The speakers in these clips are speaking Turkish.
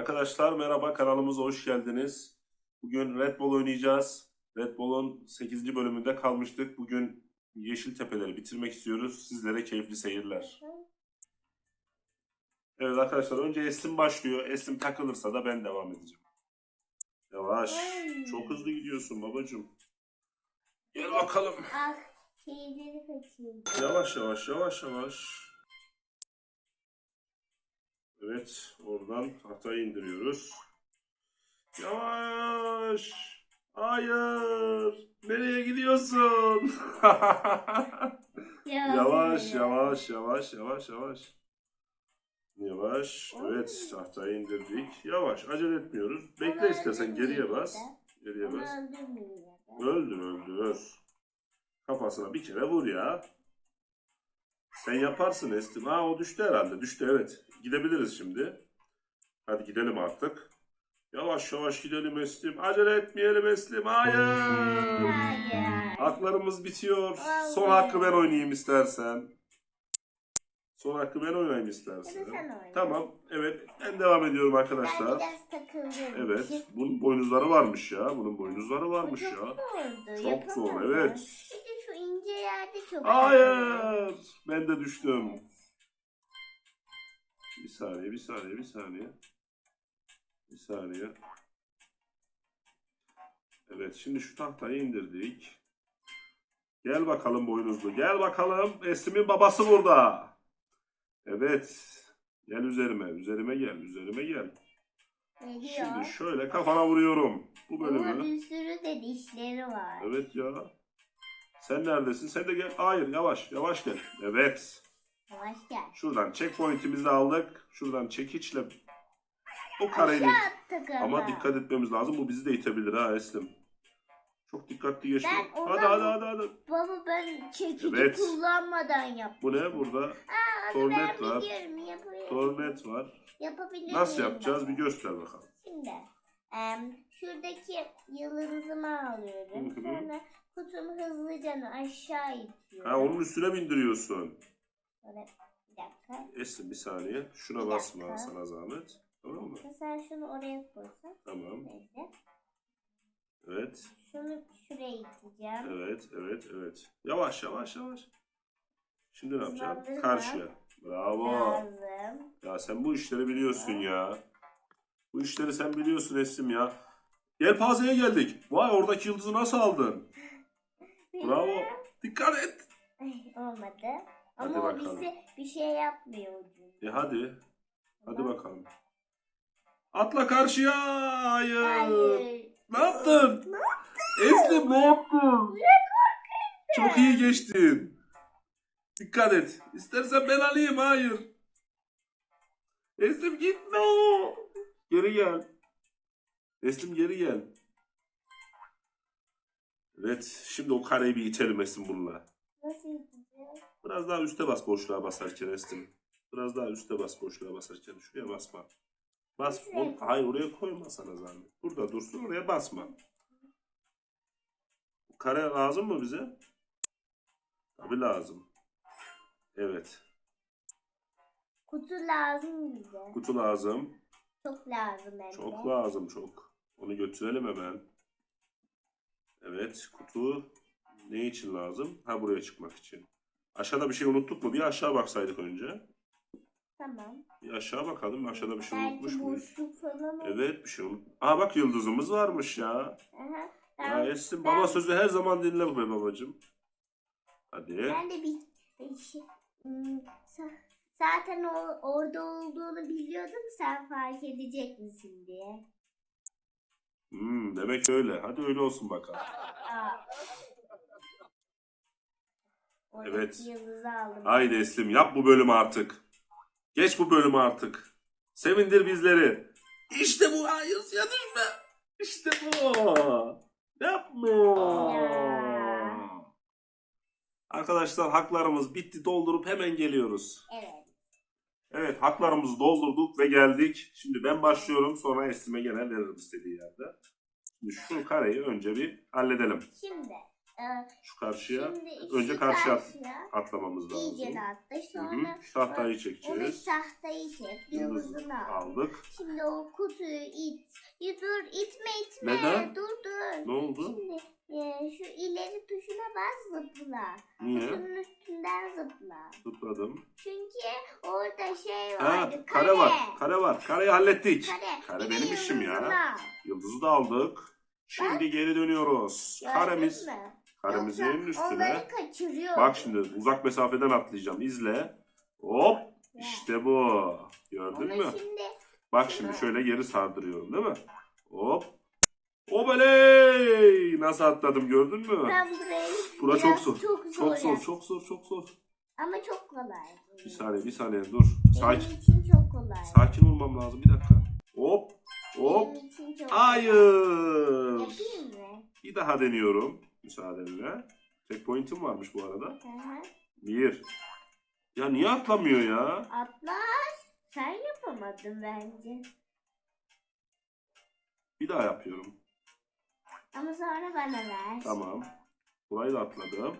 Arkadaşlar merhaba kanalımıza hoş geldiniz. Bugün Red Bull oynayacağız. Red Bull'un 8. bölümünde kalmıştık. Bugün Yeşil Tepeleri bitirmek istiyoruz. Sizlere keyifli seyirler. Evet arkadaşlar önce Esim başlıyor. Esim takılırsa da ben devam edeceğim. Yavaş. Çok hızlı gidiyorsun babacığım. Gel bakalım. Ah. Yavaş yavaş yavaş yavaş. Evet oradan tahtayı indiriyoruz. Yavaş. Hayır. Nereye gidiyorsun? yavaş yavaş yavaş yavaş yavaş. Yavaş. Evet tahtayı indirdik. Yavaş acele etmiyoruz. Bekle istersen geriye bas. Geriye bas. da. Öldür öldür. Kafasına bir kere vur ya. Sen yaparsın Estim. Ha o düştü herhalde. Düştü evet. Gidebiliriz şimdi. Hadi gidelim artık. Yavaş yavaş gidelim Estim. Acele etmeyelim Estim. Hayır. Hayır. Haklarımız bitiyor. Son hakkı ben oynayayım istersen. Son hakkı ben oynayayım istersen. sen oyna. Tamam. Evet. Ben devam ediyorum arkadaşlar. Evet. Bunun boynuzları varmış ya. Bunun boynuzları varmış ya. Çok zor evet. İnce yerde çok Hayır. Ben de düştüm. Bir saniye, bir saniye, bir saniye. Bir saniye. Evet, şimdi şu tahtayı indirdik. Gel bakalım boynuzlu. Gel bakalım. Eslim'in babası burada. Evet. Gel üzerime. Üzerime gel. Üzerime gel. Şimdi Geliyor. şöyle kafana vuruyorum. Bu Ama bölümü. bir sürü de dişleri var. Evet ya. Sen neredesin? Sen de gel. Hayır yavaş. Yavaş gel. Evet. Yavaş gel. Şuradan checkpoint'imizi aldık. Şuradan çekiçle o attık ama. dikkat etmemiz lazım. Bu bizi de itebilir ha Eslim. Çok dikkatli geçme. Ben Hadi hadi hadi hadi. Baba ben çekici Evet. kullanmadan yaptım. Bu ne burada? Aa, Tornet ben var. biliyorum, yapabilirim. Tornet var. Yapabilir Nasıl miyim yapacağız? Bir göster bakalım. Şimdi em, şuradaki yıldızımı alıyorum. Hı hı. Sonra kutumu hızlıca aşağı itiyorum. Ha onun üstüne bindiriyorsun. Böyle, bir dakika. Eslim bir saniye. Şuna Bir basma dakika. sana zahmet. Tamam mı? Sen şunu oraya koysan. Tamam. Neyse. Evet. Şunu şuraya iteceğim. Evet, evet, evet. Yavaş, yavaş, yavaş. Şimdi ne? Hızlandırma. Karşıya. Bravo. Lazım. Ya sen bu işleri biliyorsun ya. Bu işleri sen biliyorsun Esim ya. Yelpaze'ye geldik. Vay oradaki yıldızı nasıl aldın? Bravo. Dikkat et. Olmadı. Hadi Ama o bakalım. bize bir şey yapmıyor ucunda. E hadi. Hadi bakalım. Atla karşıya. Hayır. Hayır. Ne yaptın? Ne yaptın? Çok iyi geçtin. Dikkat et. İstersen ben alayım. Hayır. Eslim gitme. Geri gel. Eslim geri gel. Evet. Şimdi o kareyi bir itelim Eslim bununla. Nasıl iteceğiz? Biraz daha üste bas boşluğa basarken Eslim. Biraz daha üste bas boşluğa basarken. Şuraya basma. Bas. O- Hayır oraya koyma sana zahmet. Burada dursun oraya basma. Kare lazım mı bize? Tabii lazım. Evet. Kutu lazım bize. Kutu lazım. Çok lazım hem de. Çok lazım çok. Onu götürelim hemen. Evet. Kutu ne için lazım? Ha buraya çıkmak için. Aşağıda bir şey unuttuk mu? Bir aşağı baksaydık önce. Tamam. Bir aşağı bakalım. Aşağıda bir şey unutmuş Belki muyuz? boşluk falan. Evet bir şey unut. Aa bak yıldızımız varmış ya. Aha. Ya Ben, Esin ben- baba sözü her zaman dinle be babacım. Hadi. ben de bir, bir şey... Hmm, sa- zaten o, orada olduğunu biliyordum. Sen fark edecek misin diye. Hmm, demek öyle. Hadi öyle olsun bakalım. Aa. Oradaki Evet. yıldızı aldım. Haydi Eslim yap bu bölümü artık. Geç bu bölümü artık. Sevindir bizleri. İşte bu hayır ya düşme. İşte bu. Yapma. Ya. Arkadaşlar haklarımız bitti doldurup hemen geliyoruz. Evet. Evet haklarımızı doldurduk ve geldik. Şimdi ben başlıyorum sonra Eslim'e gene veririm istediği yerde. Şimdi şu kareyi önce bir halledelim. Şimdi Ee, Şu karşıya şimdi önce şu karşıya at- karşıya atlamamız lazım. iyice hı. Sonra Şu tahtayı çekeceğiz. tahtayı çek. Yıldızı Yıldızını al. aldık. Şimdi o kutuyu it. Ya dur itme itme. Neden? Dur dur. Ne oldu? Şimdi e, şu ileri tuşuna bas zıpla. Niye? Kutunun üstünden zıpla. Zıpladım. Çünkü orada şey Ha, vardı. kare var. Kare var. Kareyi hallettik. Kare. Kare Bir de benim işim ya. yıldızını al. Yıldızı da aldık. Şimdi geri dönüyoruz. Gördün Karemiz. mü? Karemizin Yoksa üstüne. Onları kaçırıyor. Bak şimdi uzak mesafeden atlayacağım. İzle. Hop. İşte bu. Gördün Ama mü? şimdi Bak şimdi şöyle geri sardırıyorum değil mi? Hop. Obeley! Nasıl atladım gördün mü? ben burayı Bura biraz çok zor. Çok zor. Çok zor, çok zor, çok zor. Ama çok kolay. Bir saniye, bir saniye dur. Sakin, Benim için çok kolay. sakin olmam lazım. Bir dakika. Hop, hop. Benim için çok Hayır. Yapayım mı? Bir daha deniyorum. Müsaadenle. Checkpoint'im varmış bu arada. Hı hı. Bir. Ya niye atlamıyor ya? Atlar. Sen yapamadın bence. Bir daha yapıyorum. Ama sonra bana ver. Tamam. Burayı da atladım.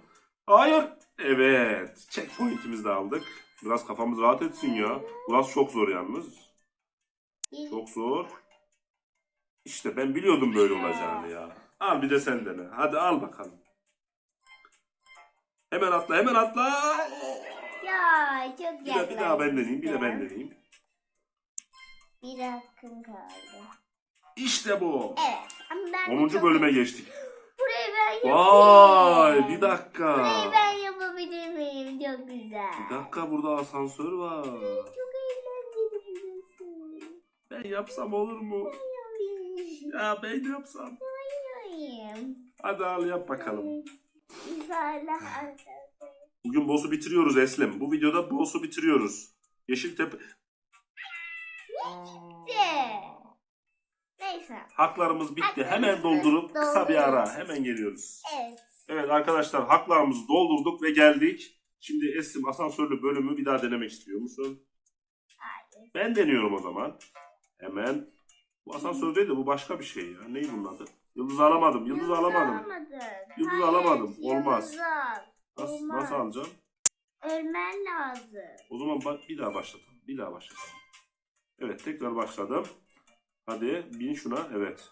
Hayır. Evet. Checkpoint'imizi de aldık. Biraz kafamız rahat etsin ya. Burası çok zor yalnız. Çok zor. İşte ben biliyordum böyle olacağını ya. Al bir de sen dene. Hadi al bakalım. Hemen atla, hemen atla. Ya çok Bir, de, bir daha ben deneyeyim, bir de ben deneyeyim. Bir hakkım kaldı. İşte bu. Evet. Ama ben de 10. çok- bölüme geçtik. Burayı ben yapayım. Vay bir dakika. Burayı ben yapabilir miyim? Çok güzel. Bir dakika burada asansör var. Çok eğlenceli burası. Ben yapsam olur mu? Ya ben yapsam. Yapayım. Hadi al yap bakalım. İnşallah Bugün boss'u bitiriyoruz Eslem. Bu videoda boss'u bitiriyoruz. Yeşiltepe... Neyse. Haklarımız bitti. Haklarımızı Hemen doldurup kısa bir ara. Hemen geliyoruz. Evet. Evet arkadaşlar haklarımızı doldurduk ve geldik. Şimdi Esim asansörlü bölümü bir daha denemek istiyor musun? Hayır. Ben deniyorum o zaman. Hemen. Bu asansör değil de bu başka bir şey ya. Neyi bunun adı? Yıldız alamadım. Yıldız alamadım. alamadın. Yıldız Hayır, alamadım. Olmaz. yıldız al. Nasıl, Olmaz. nasıl alacağım? Ölmen lazım. O zaman bak bir daha başlatalım. Bir daha başlatalım. Evet tekrar başladım. Hadi bin şuna. Evet.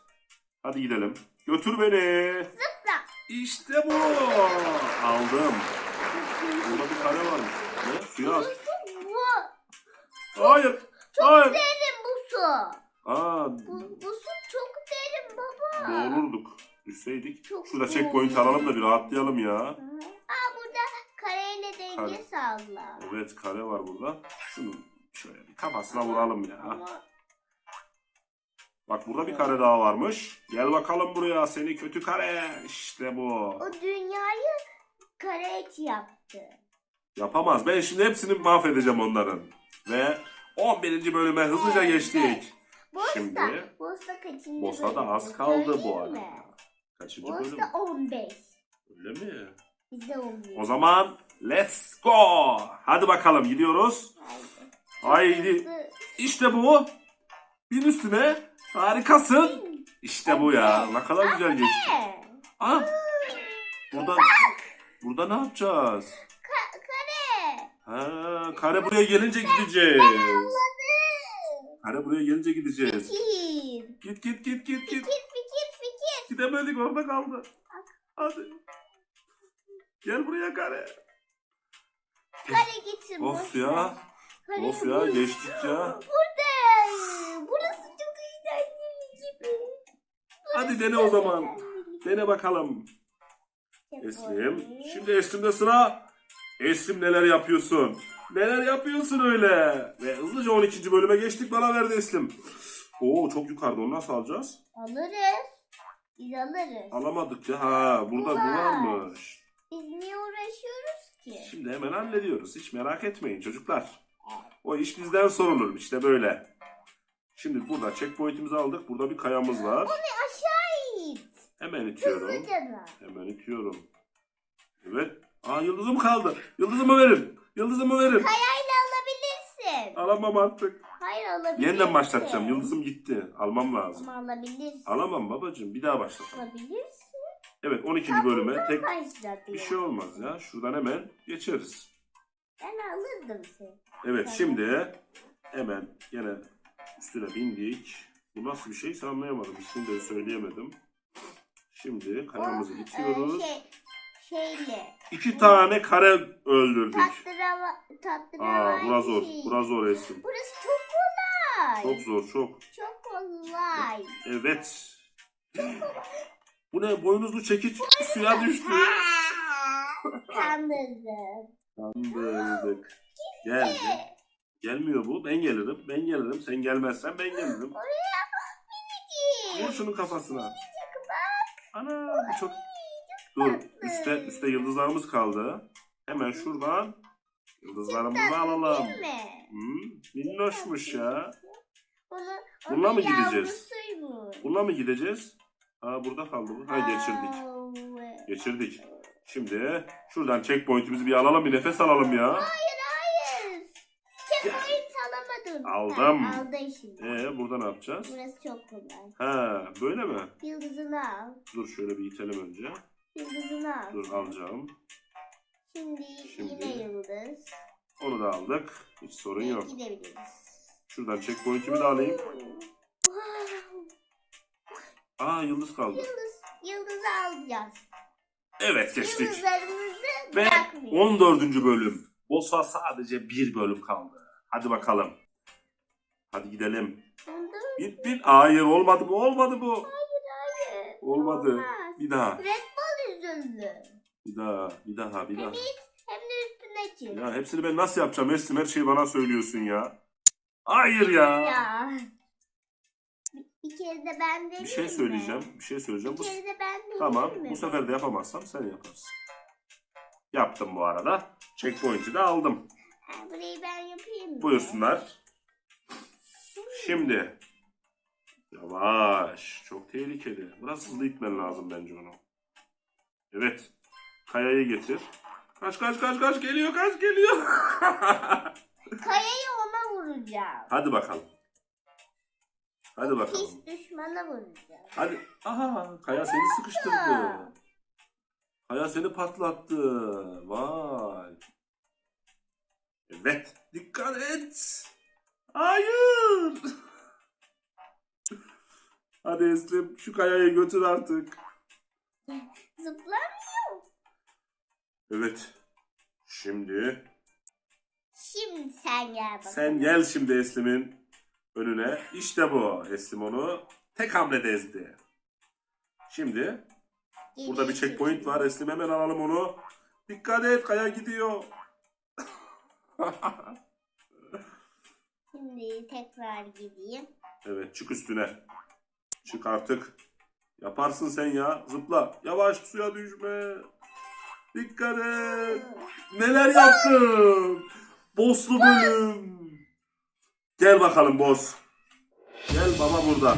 Hadi gidelim. Götür beni. Zıpla. İşte bu. Aldım. Burada bir kare var. Ne? Suya at. Bu. Hayır. Hayır. Derin bu su. Aa, Bu, bu su çok. Boğulurduk. Düşseydik. Çok Şurada checkpoint alalım da bir rahatlayalım ya. Aa burada kareyle denge Kare. sağla. Evet kare var burada. Şunu şöyle bir kafasına vuralım ya. Bak burada bir kare daha varmış. Gel bakalım buraya seni kötü kare. İşte bu. o dünyayı kare et yaptı. Yapamaz. Ben şimdi hepsini mahvedeceğim onların. Ve 11. bölüme hızlıca geçtik. Bosta. Şimdi- Bosta kaçıncı Boss'a da bölüm? az kaldı bu arada. mi? Kaçıncı bölüm? Bosta 15. Öyle mi? Bizde 11. O zaman let's go. Hadi bakalım gidiyoruz. Haydi. Haydi. İşte bu. Bin üstüne. Harikasın. İşte bu ya. Ne kadar güzel geçti. Ah. Burada burada ne yapacağız? Ka- kare. Ha, kare buraya gelince gideceğiz. Kare buraya gelince gideceğiz. Fikir. Git git git git Fikir git. fikir fikir. Gidemedik orada kaldı. Hadi. Gel buraya kare. Kare gitsin. Of boş ya. ver. Kare Of ya bu- geçtik ya. Burada. Burası çok eğlenceli gibi. Hadi dene o zaman. Dene bakalım. Eslim. Şimdi Eslim'de sıra. Eslim neler yapıyorsun? Neler yapıyorsun öyle? Ve hızlıca 12. bölüme geçtik. Bana verdi Eslim. Oo çok yukarıda. Onu nasıl alacağız? Alırız. Biz alırız. Alamadık ya. Ha burada bu Var. varmış. Biz niye uğraşıyoruz ki? Şimdi hemen hallediyoruz. Hiç merak etmeyin çocuklar. O iş bizden sorulur. İşte böyle. Şimdi burada checkpoint'imizi aldık. Burada bir kayamız var. Aşağı it. Hemen itiyorum. Hızlıca. Hemen itiyorum. Evet. Aa yıldızım kaldı. Yıldızımı verin. Yıldızımı verin. Kayayla alabilirsin. Alamam artık. Hayır alabilirsin. Yeniden başlatacağım. Yıldızım gitti. Almam lazım. Ama alabilirsin. Alamam babacığım. Bir daha başlatalım. Alabilirsin. Evet 12. bölüme tek Başladı. bir şey olmaz ya. Şuradan hemen geçeriz. Ben alırdım seni. Evet şimdi hemen gene üstüne bindik. Bu nasıl bir şeyse anlayamadım. İsmini de söyleyemedim. Şimdi karamızı O, itiyoruz. e, şey, şeyle. İki tane kare öldürdük. Tatlıra, tatlıra Aa bura zor. Bura zor resim. Burası çok kolay. Çok zor çok. Çok kolay. Evet. Bu ne? Boynuzlu çekiç suya düştü. Kandırdım. Kandırdık. Gel. gel. Gelmiyor bu. Ben gelirim. Ben gelirim. Sen gelmezsen ben gelirim. Oraya bak minicik. Vur şunun kafasına. Minicik bak. Ana bu çok... Dur. Üste, üste yıldızlarımız kaldı. Hemen şuradan yıldızlarımızı alalım. Hmm, minnoşmuş ya. Bunu, Bununla mı gideceğiz? Bununla mı gideceğiz? Aa burada kaldı bu. Ha geçirdik. Geçirdik. Şimdi şuradan checkpoint'imizi bir alalım bir nefes alalım ya. Hayır hayır. Checkpoint alamadın. Aldım. Ha, aldın şimdi. Ee burada ne yapacağız? Burası çok kolay. Ha böyle mi? Yıldızını al. Dur şöyle bir itelim önce. Yıldızını al. Dur alacağım. Şimdi, Şimdi. yine yıldız. Onu da aldık. Hiç sorun yok. Gidebiliriz. Şuradan checkpoint'imi de alayım. Aa yıldız kaldı. Yıldız, yıldızı alacağız. Evet geçtik. Yıldızlarımızı Ve bırakmayacağız. 14. bölüm. Boss'a sadece bir bölüm kaldı. Hadi bakalım. Hadi gidelim. Bir, bir. Hayır olmadı bu olmadı bu. hayır. Olmadı. Olmaz. Bir daha. Red Bull üzüldü. Bir daha. Bir daha. Bir daha. Hem de üstüne çık. Ya hepsini ben nasıl yapacağım Esim? Her şeyi bana söylüyorsun ya. Hayır ya. Ya. Bir kere de ben deneyeyim Bir şey mi? söyleyeceğim. Bir şey söyleyeceğim. Bir kere de ben deneyeyim tamam. mi? Bu sefer de yapamazsam sen yaparsın. Yaptım bu arada. Checkpoint'i de aldım. Ha, burayı ben yapayım mı? Buyursunlar. Şimdi. Yavaş. Çok tehlikeli. Biraz hızlı itmen lazım bence onu. Evet. Kayayı getir. Kaç kaç kaç kaç geliyor kaç geliyor. Kayayı ona vuracağım. Hadi bakalım. Hadi bakalım. Pis düşmana vuracağım. Hadi. Aha Kaya seni sıkıştırdı. Kaya seni patlattı. Vay. Evet. Dikkat et. Hayır. Hadi Eslim şu kayayı götür artık. Zıplamıyor. Evet. Şimdi Şimdi sen gel bakalım. sen gel şimdi Eslim'in önüne. İşte bu. Eslim onu tek hamlede ezdi. Şimdi Burada bir Geriye checkpoint çekil. var. Eslim hemen alalım onu. Dikkat et kaya gidiyor. Şimdi tekrar gideyim. evet çık üstüne. Çık artık. Yaparsın sen ya. Zıpla. Yavaş suya düşme. Dikkat et. Neler yaptın? Bosslu bölüm. Gel bakalım boss. Gel baba burada.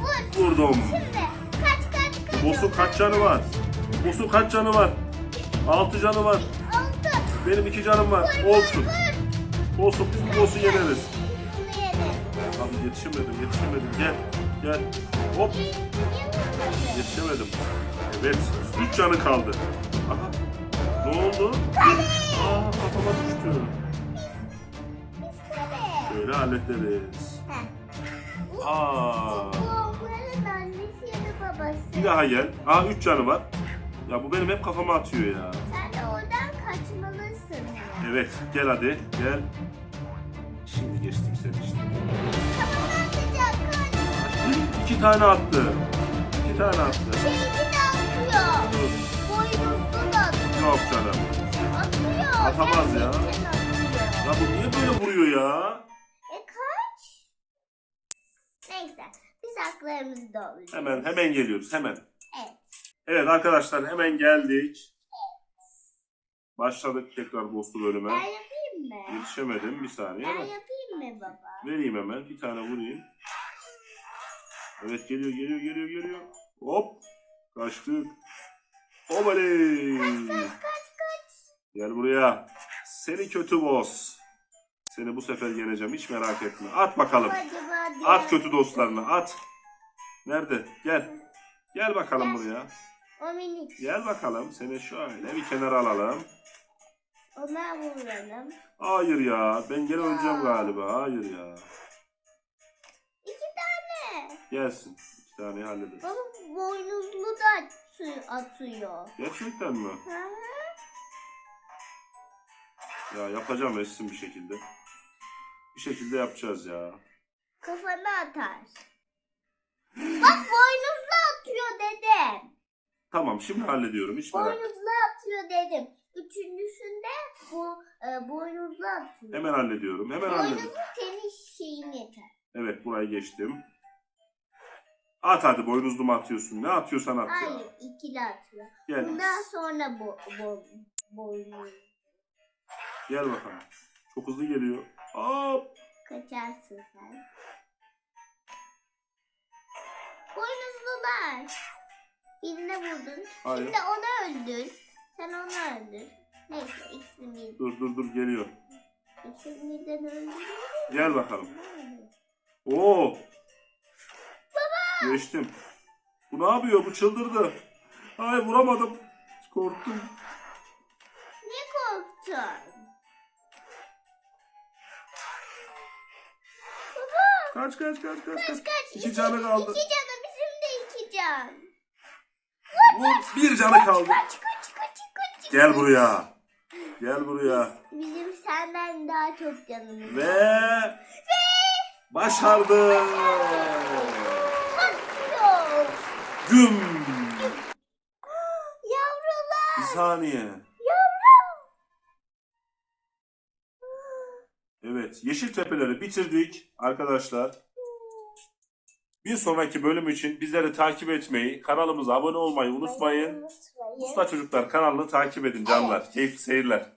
Vur. Vurdum. Şimdi kaç kaç kaç. Boss'un kaç canı var? Boss'un kaç canı var? Altı canı var. Benim iki canım var. Olsun. Olsun biz bu boss'u yeneriz. Abi yetişemedim yetişemedim. Gel. Gel. Hop. Yetişemedim. Evet. Üç canı kaldı. Aha. Ne oldu? Aa kafama düştü. Şöyle hallederiz. Aa. Bu onların annesi ya da babası. Bir daha gel. Aa üç canı var. Ya bu benim hep kafama atıyor ya. Sen de oradan kaçmalısın. Evet. Gel hadi. Gel. Şimdi geçtim seni tane attı. İki tane attı. Şeyini de atıyor. Dur. Boynuzlu da atıyor. Yok canım. Atıyor. Atamaz ya. Ya bu niye böyle vuruyor ya? E kaç? Neyse. Biz haklarımızı dolduracağız. Hemen hemen geliyoruz hemen. Evet. Evet arkadaşlar hemen geldik. Başladık tekrar bosslu Ben bölüme. yapayım mı? Yetişemedim bir saniye Ben yapayım mı baba? vereyim hemen bir tane vurayım. Evet geliyor geliyor geliyor geliyor. Hop kaçtık. Obaley. Kaç kaç. Gel buraya. Seni kötü boss. Seni bu sefer yeneceğim hiç merak etme. At bakalım. At kötü dostlarını at. Nerede? Gel. Gel bakalım buraya. O minik. Gel bakalım. Seni şöyle bir kenara alalım. Ona vuralım. Hayır ya. Ben gene öleceğim galiba. Hayır ya. Tane. Gelsin. İki taneyi hallederiz. Baba boynuzlu da atı- atıyor. Gerçekten mi? Hı hı. Ya yapacağım Esin bir şekilde. Bir şekilde yapacağız ya. Kafana atar. Bak boynuzlu atıyor dedim. Tamam şimdi hallediyorum. Hiç merak Boynuzlu atıyor dedim. Üçüncüsünde bu e, boynuzlu atıyor. Hemen hallediyorum. Hemen hallediyorum. Boynuzlu senin şeyin yeter. Evet burayı geçtim. At hadi boynuzlu mu atıyorsun? Ne atıyorsan at ya. Hayır ikili atıyor. Gel. Bundan sonra bu, bu boynuz Gel bakalım. Çok hızlı geliyor. Hop. kaçarsın sen. Boynuzlular. Birine vurdun. Hayır. Şimdi onu öldür. Sen onu öldür. Neyse ikisini bir, Dur dur dur geliyor. ikisini birden öldür. Gel bakalım. Oo. Geçtim. Bu ne yapıyor? Bu çıldırdı. Ay vuramadım. Korktum. Ne korktun? Kaç kaç kaç kaç. kaç. Kaç İki canı kaldı. İki canı bizim de iki can. Vur. Bir canı kaldı. Kaç kaç kaç kaç. Gel buraya. Gel buraya. Bizim senden daha çok canımız. var. Ve başardı. Yok. Güm. Yavrular. Bir saniye. Yavrum. Evet, Yeşil Tepeleri bitirdik arkadaşlar. Bir sonraki bölüm için bizleri takip etmeyi, kanalımıza abone olmayı unutmayın. Usta Çocuklar kanalını takip edin canlar. Keyifli seyirler.